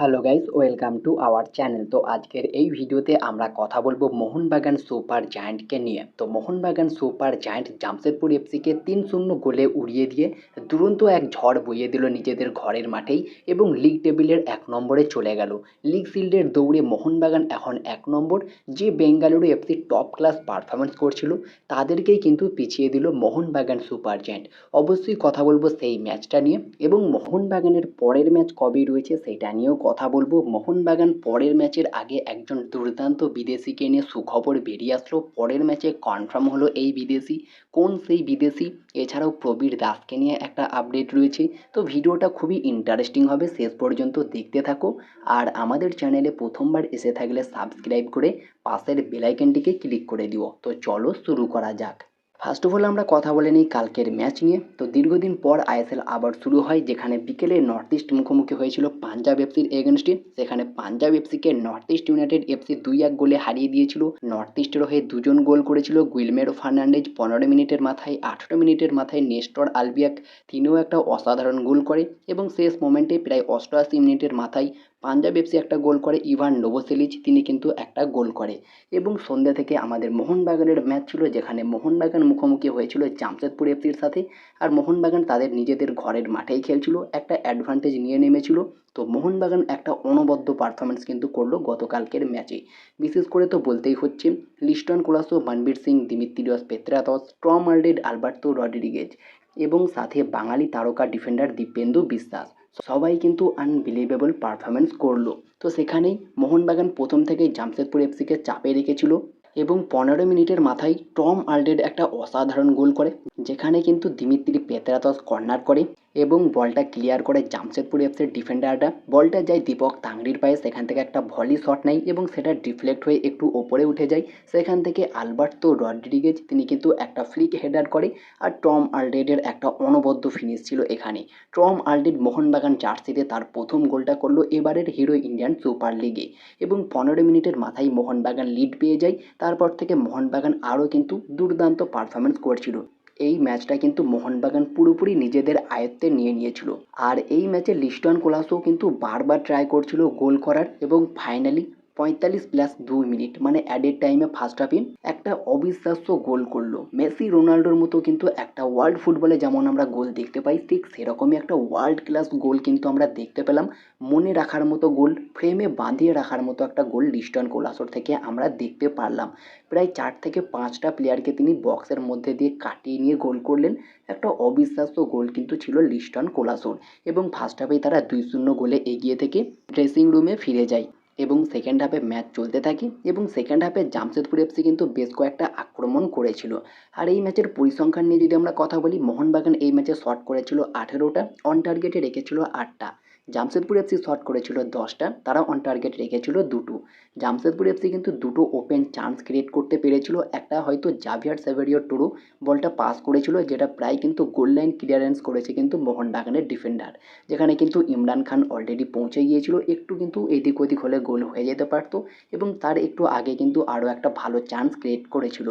Hello guys welcome to our channel তো আজকের এই ভিডিওতে আমরা কথা বলব মোহনবাগান সুপার জায়ান্টকে নিয়ে। তো মোহনবাগান সুপার জায়ান্ট জামশেদপুর এফসিকে তিন শূন্য গোলে উড়িয়ে দিয়ে দুরন্ত এক ঝড় বইয়ে দিল নিজেদের ঘরের মাঠেই এবং লিগ টেবিলের এক নম্বরে চলে গেল। লিগ শিল্ডের দৌড়ে মোহনবাগান এখন এক নম্বর, যে Bengaluru FC top class performance করছিল, তাদেরকেই কিন্তু পিছিয়ে দিল মোহনবাগান সুপার জায়ান্ট। অবশ্যই কথা বলব সেই ম্যাচটা নিয়ে এবং মোহনবাগানের পরের ম্যাচ কবে রয়েছে সেটা নিয়েও কথা বলব। মোহনবাগান পরের ম্যাচের আগে একজন দুর্দান্ত বিদেশিকে নিয়ে সুখবর বেরিয়ে আসলো। পরের ম্যাচে কনফার্ম হলো এই বিদেশি। কোন সেই বিদেশি? এছাড়াও প্রবীর দাসকে নিয়ে একটা আপডেট রয়েছে। তো ভিডিওটা খুবই ইন্টারেস্টিং হবে। শেষ পর্যন্ত দেখতে থাকো। আর আমাদের চ্যানেলে প্রথমবার এসে থাকলে সাবস্ক্রাইব করে পাশের বেলাইকনটিকে ক্লিক করে দিও। তো চলো শুরু করা যাক। ফার্স্ট অফ অল আমরা কথা বলে নিই কালকের ম্যাচ নিয়ে। তো দীর্ঘদিন পর আইএসএল আবার শুরু হয়, যেখানে বিকেলে নর্থ ইস্ট মুখোমুখি হয়েছিল পাঞ্জাব এফসির এগেনস্টে সেখানে পাঞ্জাব এফসিকে নর্থ ইস্ট ইউনাইটেড এফসি দুই এক গোলে হারিয়ে দিয়েছিল। নর্থ ইস্টের হয়ে দুজন গোল করেছিল গুইলমেরো ফার্নান্ডেজ পনেরো মিনিটের মাথায়, আঠেরো মিনিটের মাথায় নেস্টর আলবিয়াক তিনিও একটা অসাধারণ গোল করে। এবং শেষ মোমেন্টে প্রায় অষ্টআশি মিনিটের মাথায় পাঞ্জাব এফসি একটা গোল করে, ইভান নোভোসেলিচ, তিনি কিন্তু একটা গোল করে। এবং সন্ধ্যা থেকে আমাদের মোহনবাগানের ম্যাচ ছিল, যেখানে মোহনবাগান মুখোমুখি হয়েছিল জামশেদপুর এফসির সাথে। আর মোহনবাগান তাদের নিজেদের ঘরের মাঠেই খেলছিল, একটা অ্যাডভান্টেজ নিয়ে নেমেছিল। তো মোহনবাগান একটা অনবদ্য পারফরমেন্স কিন্তু করল গতকালকের ম্যাচে। বিশেষ করে তো বলতেই হচ্ছে, Liston Colaco, Manvir Singh, Dimitrios Petratos, Tom Aldred Alberto Rodriguez এবং সাথে বাঙালি তারকা ডিফেন্ডার দীপেন্দু বিশ্বাস। সবাই কিন্তু আনবিলিভেবল পারফরমেন্স করল। তো সেখানেই মোহনবাগান প্রথম থেকেই জামশেদপুর এফসিকে চাপে রেখেছিল এবং পনেরো মিনিটের মাথায় টম আলডেড একটা অসাধারণ গোল করে, যেখানে কিন্তু দিমিত্রি পেতরাতস কর্নার করে এবং বলটা ক্লিয়ার করে জামশেদপুর এফসির ডিফেন্ডারটা বলটা যায় দীপক তাংড়ির পায়ে, সেখান থেকে একটা ভলি শট নেয় এবং সেটা ডিফ্লেক্ট হয়ে একটু ওপরে উঠে যায়। সেখান থেকে আলবার্তো রড্রিগেজ, তিনি কিন্তু একটা ফ্লিক হেডার করে আর টম আলডেডের একটা অনবদ্য ফিনিশ ছিল এখানে। টম আলডেড মোহনবাগান জার্সিতে তার প্রথম গোলটা করল এবারের হিরো ইন্ডিয়ান সুপার লিগে এবং পনেরো মিনিটের মাথায় মোহনবাগান লিড পেয়ে যায়। তারপর থেকে মোহনবাগান আরও কিন্তু দুর্দান্ত পারফরমেন্স করছিল। এই ম্যাচটা কিন্তু মোহনবাগান পুরোপুরি নিজেদের আয়ত্তে নিয়ে নিয়েছিল। আর এই ম্যাচে লিস্টন কোলাসও কিন্তু বারবার ট্রাই করছিল গোল করার এবং ফাইনালি পঁয়তাল্লিশ প্লাস দুই মিনিট মানে অ্যাডেড টাইমে ফার্স্ট হাফে একটা অবিশ্বাস্য গোল করল। মেসি রোনাল্ডোর মতো কিন্তু একটা ওয়ার্ল্ড ফুটবলে যেমন আমরা গোল দেখতে পাই, ঠিক সেরকমই একটা ওয়ার্ল্ড ক্লাস গোল কিন্তু আমরা দেখতে পেলাম। মনে রাখার মতো গোল ফ্রেমে বাঁধিয়ে রাখার মতো একটা গোল লিস্টন কোলাসোর থেকে আমরা দেখতে পারলাম। প্রায় চার থেকে পাঁচটা প্লেয়ারকে তিনি বক্সের মধ্যে দিয়ে কাটিয়ে নিয়ে গোল করলেন। একটা অবিশ্বাস্য গোল কিন্তু ছিল লিস্টন কোলাসোর। এবং ফার্স্ট হাফেই তারা দুই শূন্য গোলে এগিয়ে থেকে ড্রেসিং রুমে ফিরে যায়। এবং সেকেন্ড হাফে ম্যাচ চলতে থাকে এবং সেকেন্ড হাফে জামশেদপুর এফসি কিন্তু বেশ কয়েকটা আক্রমণ করেছিল। আর এই ম্যাচের পরিসংখ্যান নিয়ে যদি আমরা কথা বলি, মোহনবাগান এই ম্যাচে শট করেছিল আঠেরোটা অন টার্গেটে রেখেছিল আটটা। জামশেদপুর এফসি শট করেছিল দশটা তারা অন টার্গেট রেখেছিল দুটো। জামশেদপুর এফসি কিন্তু দুটো ওপেন চান্স ক্রিয়েট করতে পেরেছিল, একটা হয়তো জাভিয়ার সেভেরিয়র টুরু বলটা পাস করেছিল, যেটা প্রায় কিন্তু গোল লাইন ক্লিয়ারেন্স করেছে কিন্তু মোহনবাগানের ডিফেন্ডার যেখানে কিন্তু ইমরান খান অলরেডি পৌঁছে গিয়েছিল, একটু কিন্তু এদিক ওদিক হলে গোল হয়ে যেতে পারতো এবং তার একটু আগে কিন্তু আরও একটা ভালো চান্স ক্রিয়েট করেছিল।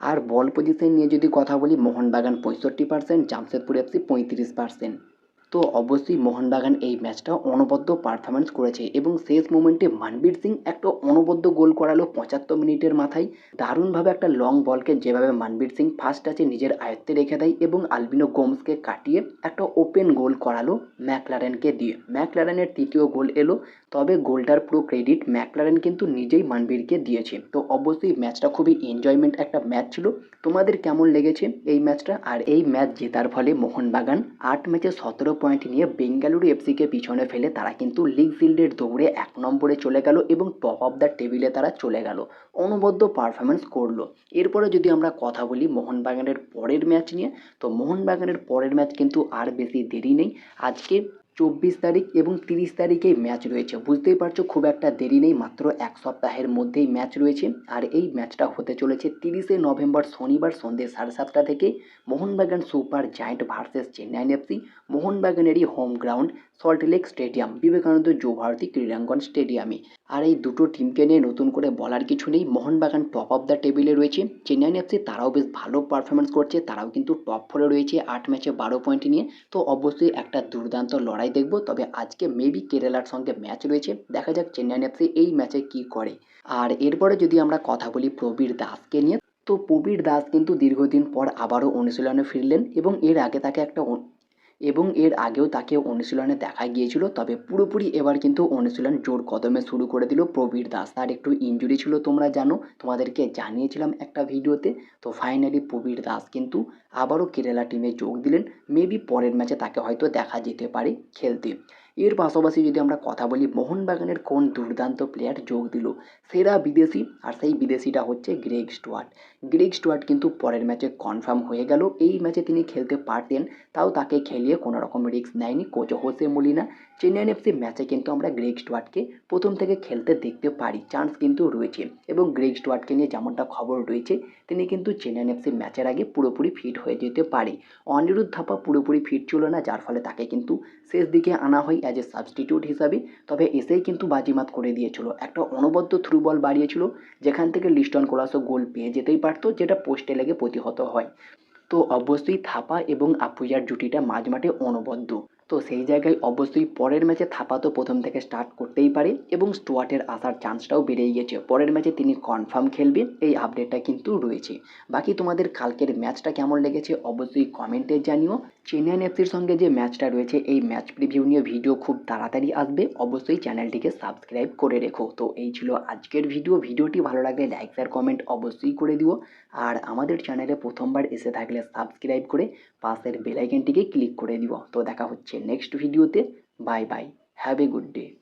আর বল পজিশন নিয়ে যদি কথা বলি মোহনবাগান পঁয়ষট্টি পার্সেন্ট জামশেদপুর এফসি পঁয়ত্রিশ পার্সেন্ট তো অবশ্যই মোহনবাগান এই ম্যাচটা অনবদ্য পারফরমেন্স করেছে এবং শেষ মোমেন্টে মানবীর সিং একটা অনবদ্য গোল করালো পঁচাত্তর মিনিটের মাথায়। দারুণভাবে একটা লং বলকে যেভাবে মানবীর সিং ফার্স্ট টাচে নিজের আয়ত্তে রেখে দেয় এবং আলবিনো গোমসকে কাটিয়ে একটা ওপেন গোল করালো ম্যাকলারেনকে দিয়ে। ম্যাকলারেনের তৃতীয় গোল এলো, তবে গোলটার পুরো ক্রেডিট ম্যাকলারেন কিন্তু নিজেই মানবীরকে দিয়েছে। তো অবশ্যই ম্যাচটা খুবই এনজয়মেন্ট একটা ম্যাচ ছিল। তোমাদের কেমন লেগেছে এই ম্যাচটা? আর এই ম্যাচ জেতার ফলে মোহনবাগান আট ম্যাচে সতেরো পয়েন্ট নিয়ে বেঙ্গালুরু এফসিকে পিছনে ফেলে তারা কিন্তু লিগ ফিল্ডের দৌড়ে এক নম্বরে চলে গেল এবং টপ অফ দ্য টেবিলে তারা চলে গেল। অনবদ্য পারফরমেন্স করল। এরপরে যদি আমরা কথা বলি মোহনবাগানের পরের ম্যাচ নিয়ে, তো মোহনবাগানের পরের ম্যাচ কিন্তু আর বেশি দেরি নেই। আজকে চব্বিশ তারিখ এবং তিরিশ তারিখেই ম্যাচ রয়েছে। বুঝতেই পারছ, খুব একটা দেরি নেই, মাত্র এক সপ্তাহের মধ্যেই ম্যাচ রয়েছে। আর এই ম্যাচটা হতে চলেছে তিরিশে নভেম্বর শনিবার সন্ধ্যে সাড়ে সাতটা থেকে Mohun Bagan super giant versus Chennai FC, মোহনবাগানেরই home ground Salt Lake stadium Vivekananda Yuva Bharati ক্রীড়াঙ্গন স্টেডিয়ামে। আর এই দুটো টিমকে নিয়ে নতুন করে বলার কিছু নেই। মোহনবাগান টপ অফ দ্য টেবিলে রয়েছে। চেন্নাই এফসি তারাও বেশ ভালো পারফরমেন্স করছে। তারাও কিন্তু টপ ফোরে রয়েছে আট ম্যাচে বারো পয়েন্ট নিয়ে। তো অবশ্যই একটা দুর্দান্ত লড়াই দেখব। তবে আজকে মেবি কেরালার সঙ্গে ম্যাচ রয়েছে। দেখা যাক চেন্নাই এফসি এই ম্যাচে কি করে। আর এরপরে যদি আমরা কথা বলি প্রবীর দাসকে নিয়ে, তো প্রবীর দাস কিন্তু দীর্ঘদিন পর আবারও অনুশীলনে ফিরলেন এবং এর আগে তাকে একটা এবং এর আগেও তাকে অনুশীলনে দেখা গিয়েছিল, তবে পুরোপুরি এবার কিন্তু অনুশীলন জোর কদমে শুরু করে দিল। প্রবীর দাস, তার একটু ইঞ্জুরি ছিল তোমরা জানো, তোমাদেরকে জানিয়েছিলাম একটা ভিডিওতে। তো ফাইনালি প্রবীর দাস কিন্তু আবারও কেরালা টিমে যোগ দিলেন। মেবি পরের ম্যাচে তাকে হয়তো দেখা যেতে পারে খেলতে। এর পাশাপাশি যদি আমরা কথা বলি, মোহনবাগানের কোন দুর্দান্ত প্লেয়ার যোগ দিল? সেরা বিদেশি আর সেই বিদেশিটা হচ্ছে গ্রেগ স্টুয়ার্ট। গ্রেগ স্টুয়ার্ট কিন্তু পরের ম্যাচে কনফার্ম হয়ে গেল। এই ম্যাচে তিনি খেলতে পারতেন, তাও তাকে খেলিয়ে কোনো রকম রিস্ক নেয়নি coach Jose Molina. Chennai FC ম্যাচে কিন্তু আমরা গ্রেগ স্টুয়ার্টকে প্রথম থেকে খেলতে দেখতে পারি চান্স কিন্তু রয়েছে। এবং গ্রেগ স্টুয়ার্টকে নিয়ে যেমনটা খবর রয়েছে, তিনি কিন্তু চেন্নাই এফসি ম্যাচের আগে পুরোপুরি ফিট হয়ে যেতে পারে। অনিরুদ্ধ থাপা পুরোপুরি ফিট ছিল না, যার ফলে তাকে কিন্তু শেষ দিকে আনা হয়। অ্যাজ এ সাবস্টিটিউট হিসাবে, তবে এসেই কিন্তু বাজিমাত করে দিয়েছিল। একটা অনবদ্য থ্রু বল বাড়িয়েছিল, যেখান থেকে লিস্টন কোলাসও গোল পেয়ে যেতেই পারতো, যেটা পোস্টে লেগে প্রতিহত হয়। তো অবশ্যই থাপা এবং আপুইয়ার জুটিটা মাঝমাঠে অনবদ্য। তো সেই জায়গায় অবশ্যই পরের ম্যাচে থাপা তো প্রথম থেকে স্টার্ট করতেই পারে এবং স্টুয়ার্টের আসার চান্সটাও বেড়ে গিয়েছে পরের ম্যাচে তিনি কনফার্ম খেলবে এই আপডেটটা কিন্তু রয়েছে। বাকি তোমাদের কালকের ম্যাচটা কেমন লেগেছে অবশ্যই কমেন্টে জানিও। চেন্নাইন এফসির সঙ্গে যে ম্যাচটা রয়েছে, এই ম্যাচ প্রিভিউ নিয়ে ভিডিও খুব তাড়াতাড়ি আসবে। অবশ্যই চ্যানেলটিকে সাবস্ক্রাইব করে রেখো। তো এই ছিল আজকের ভিডিও ভিডিওটি ভালো লাগলে লাইক আর কমেন্ট অবশ্যই করে দিও। আর আমাদের চ্যানেলে প্রথমবার এসে থাকলে সাবস্ক্রাইব করে পাশের বেলাইকেনটিকে ক্লিক করে দিও। তো দেখা হচ্ছে। নেক্সট ভিডিওতে bye bye have a good day